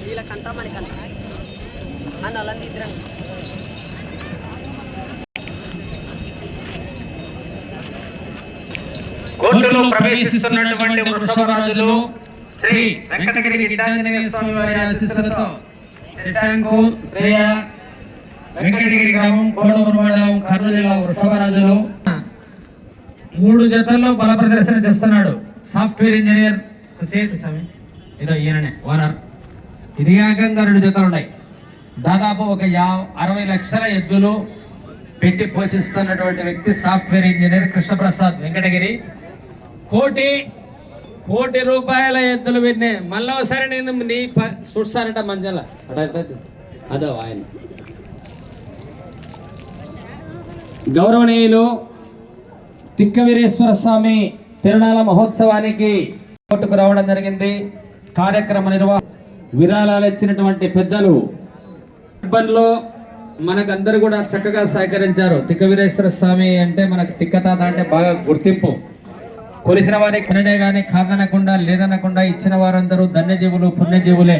వీళ్ళకంతా మనకంతా అని అలా ఇద్దరు కోర్టులో ప్రవేశిస్తున్నటువంటి వృషభరాజులు శ్రీ వెంకటగిరి గిడ్డాంజనేయ స్వామి వారి ఆశీస్సులతో శశాంకు శ్రేయ వెంకటగిరి గ్రామం కోడవూరు మండలం కర్నూలు జిల్లా వృషభరాజులు మూడు జతల్లో బల ప్రదర్శన చేస్తున్నాడు. Software engineer Sethu Swamy. ఇదో ఈయననే ఓనర్. ఇది రెండు జతలు ఉన్నాయి. దాదాపు ఒక యా అరవై లక్షల ఎద్దులు పెట్టి పోషిస్తున్నటువంటి వ్యక్తి సాఫ్ట్వేర్ ఇంజనీర్ కృష్ణప్రసాద్ వెంకటగిరి. కోటి కోటి రూపాయల ఎద్దులు విన్నే. మళ్ళీ ఒకసారి నేను నీ ప- మంజల. అదో ఆయన. గౌరవనీయులు తిక్కవీరేశ్వర స్వామి తిరునాళ మహోత్సవానికి కోర్టుకు రావడం జరిగింది. కార్యక్రమ నిర్వహ విరాళాలు ఇచ్చినటువంటి పెద్దలు. అర్బన్లో మనకందరూ కూడా చక్కగా సహకరించారు. తిక్కవీరేశ్వర స్వామి అంటే మనకు తిక్కతాత అంటే బాగా గుర్తింపు. కొలిసిన వారికి కొనడే కానీ కాదనకుండా లేదనకుండా ఇచ్చిన వారందరూ ధన్యజీవులు పుణ్యజీవులే.